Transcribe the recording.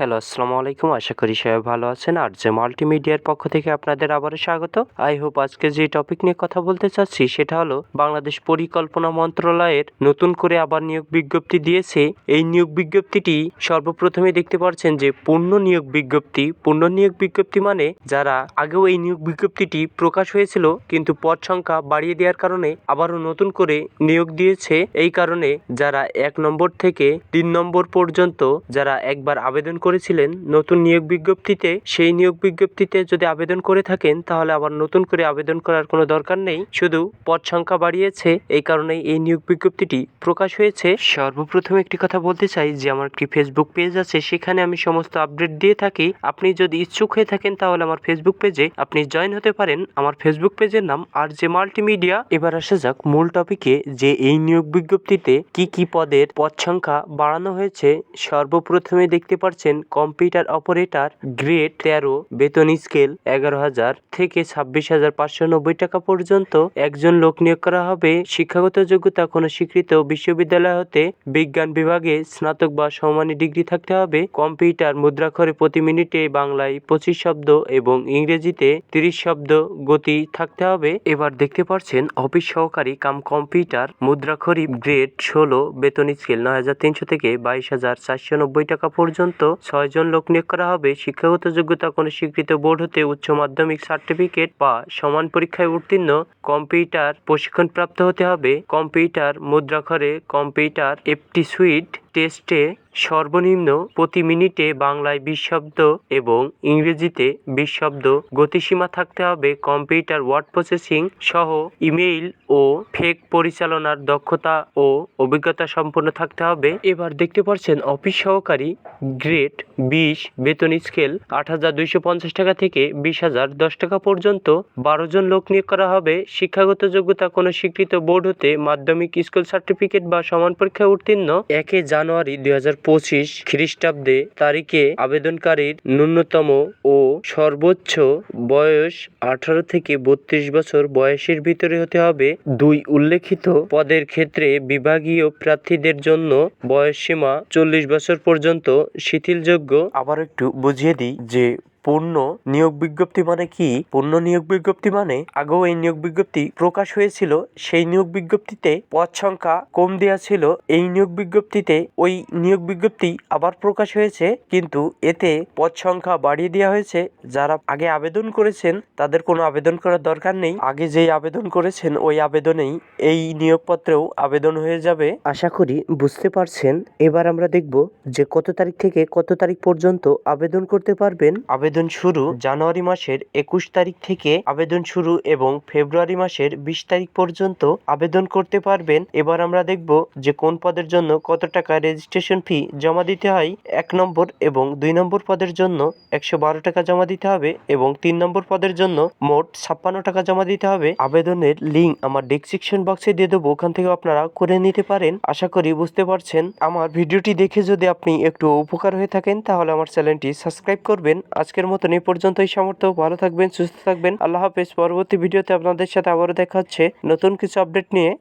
Hello, আসসালামু আলাইকুম। আশা করি সবাই ভালো আছেন। আর যে মাল্টিমিডিয়ার পক্ষ থেকে আপনাদের আবারও স্বাগত। আই হোপ আজকে যে টপিক নিয়ে কথা বলতে চাচ্ছি, সেটা হলো বাংলাদেশ পরিকল্পনা মন্ত্রণালয়ের নতুন করে আবার নিয়োগ বিজ্ঞপ্তি দিয়েছে। এই নিয়োগ বিজ্ঞপ্তিটি সর্বপ্রথমে দেখতে পাচ্ছেন যে পূর্ণ নিয়োগ বিজ্ঞপ্তি, পূর্ণ নিয়োগ বিজ্ঞপ্তি মানে যারা আগেও এই নিয়োগ বিজ্ঞপ্তিটি প্রকাশ হয়েছিল, কিন্তু পদ সংখ্যা বাড়িয়ে দেওয়ার কারণে আবারও নতুন করে নিয়োগ দিয়েছে। এই কারণে যারা এক নম্বর থেকে তিন নম্বর পর্যন্ত যারা একবার আবেদন করেছিলেন, নতুন নিয়োগ বিজ্ঞপ্তিতে সেই নিয়োগ বিজ্ঞপ্তিতে যদি আবেদন করে থাকেন, তাহলে আবার নতুন করে আবেদন করার কোনো দরকার নেই। শুধু পদ সংখ্যা বাড়িয়েছে, এই কারণেই এই নিয়োগ বিজ্ঞপ্তিটি প্রকাশ হয়েছে। সর্বপ্রথম একটি কথা বলতে চাই যে, আমার একটি ফেসবুক পেজ আছে, সেখানে আমি সমস্ত আপডেট দিয়ে থাকি। আপনি যদি ইচ্ছুক হয়ে থাকেন, তাহলে আমার ফেসবুক পেজে আপনি জয়েন হতে পারেন। আমার ফেসবুক পেজের নাম আর যে মাল্টিমিডিয়া এবার আসা যাক মূল টপিকে যে, এই নিয়োগ বিজ্ঞপ্তিতে কি কি পদের পদ সংখ্যা বাড়ানো হয়েছে। সর্বপ্রথমে দেখতে পাচ্ছেন কম্পিউটার অপারেটর গ্রেড তেরো, বেতন স্কেল এগারো হাজার থেকে ছাব্বিশ হাজার পাঁচশো নব্বই টাকা পর্যন্ত। একজন লোক নিয়োগ করা হবে। শিক্ষাগত যোগ্যতা কোনো স্বীকৃত। বিশ্ববিদ্যালয় হতে বিজ্ঞান বিভাগে স্নাতক বা সমানী ডিগ্রি থাকতে হবে। কম্পিউটার মুদ্রাক্ষরে প্রতি মিনিটে বাংলায় পঁচিশ শব্দ এবং ইংরেজিতে তিরিশ শব্দ গতি থাকতে হবে। এবার দেখতে পাচ্ছেন অফিস সহকারী কাম কম্পিউটার মুদ্রাক্ষরী গ্রেড ষোলো, বেতন স্কেল নয় হাজার তিনশো থেকে বাইশ হাজার চারশো নব্বই টাকা পর্যন্ত। ছয়জন লোক নিয়োগ করা হবে। শিক্ষাগত যোগ্যতা কোনো স্বীকৃত বোর্ড হতে উচ্চ মাধ্যমিক সার্টিফিকেট বা সমান পরীক্ষায় উত্তীর্ণ কম্পিউটার প্রশিক্ষণপ্রাপ্ত হতে হবে। কম্পিউটার মুদ্রাক্ষরে কম্পিউটার এপটি সুইট টেস্টে সর্বনিম্ন প্রতি মিনিটে বাংলায় বিশ শব্দ এবং ইংরেজিতে বিশ শব্দ গতিসীমা থাকতে হবে কম্পিউটার ওয়ার্ড প্রসেসিং সহ ইমেইল ও ফেক পরিচালনার দক্ষতা ও অভিজ্ঞতা সম্পন্ন থাকতে হবে। এবার দেখতে পাচ্ছেন অফিস সহকারী গ্রেড বিশ বেতন স্কেল আট হাজার দুইশো পঞ্চাশ টাকা থেকে বিশ হাজার দশ টাকা পর্যন্ত। বারো জন লোক নিয়োগ করা হবে। শিক্ষাগত যোগ্যতা কোনো স্বীকৃত বোর্ড হতে মাধ্যমিক স্কুল সার্টিফিকেট বা সমান পরীক্ষায় উত্তীর্ণ। একে জানুয়ারি দুই হাজার পঁচিশ খ্রিস্টাব্দে তারিখে আবেদনকারীর ন্যূনতম ও সর্বোচ্চ বয়স আঠারো থেকে বত্রিশ বছর বয়সের ভিতরে হতে হবে। দুই উল্লেখিত পদের ক্ষেত্রে বিভাগীয় প্রার্থীদের জন্য বয়সসীমা চল্লিশ বছর পর্যন্ত শিথিলযোগ্য। আবার একটু বুঝিয়ে দিই যে পূর্ণ নিয়োগ বিজ্ঞপ্তি মানে কি? পূর্ণ নিয়োগ বিজ্ঞপ্তি মানে আগেও এই নিয়োগ বিজ্ঞপ্তি প্রকাশ হয়েছিল, সেই নিয়োগ বিজ্ঞপ্তিতে পদ সংখ্যা কম দেওয়া ছিল, এই নিয়োগ বিজ্ঞপ্তিতে ওই নিয়োগ বিজ্ঞপ্তি আবার প্রকাশ হয়েছে, কিন্তু এতে পদ সংখ্যা বাড়িয়ে দেওয়া হয়েছে। যারা আগে আবেদন করেছেন, তাদের কোনো আবেদন করার দরকার নেই। আগে যেই আবেদন করেছেন, ওই আবেদনেই এই নিয়োগপত্রেও আবেদন হয়ে যাবে। আশা করি বুঝতে পারছেন। এবার আমরা দেখব যে কত তারিখ থেকে কত তারিখ পর্যন্ত আবেদন করতে পারবেন। আবেদন শুরু জানুয়ারি মাসের একুশ তারিখ থেকে আবেদন শুরু এবং ফেব্রুয়ারি মাসের বিশ তারিখ পর্যন্ত আবেদন করতে পারবেন। এবার আমরা দেখব যে কোন পদের জন্য কত টাকা রেজিস্ট্রেশন ফি জমা দিতে হয়। এক নম্বর এবং দুই নম্বর পদের জন্য একশো বারো টাকা জমা দিতে হবে এবং তিন নম্বর পদের জন্য মোট ছাপ্পান্ন টাকা জমা দিতে হবে। আবেদনের লিঙ্ক আমার ডেসক্রিপশন বক্সে দিয়ে দেবো, ওখান থেকে আপনারা করে নিতে পারেন। আশা করি বুঝতে পারছেন। আমার ভিডিওটি দেখে যদি আপনি একটু উপকার হয়ে থাকেন, তাহলে আমার চ্যানেলটি সাবস্ক্রাইব করবেন। আজকের মতন এই পর্যন্তই। সামর্থ্য ভালো থাকবেন, সুস্থ থাকবেন। আল্লাহ হাফেজ। পরবর্তী ভিডিওতে আপনাদের সাথে আবারও দেখা হচ্ছে। নতুন কিছু আপডেট নিয়ে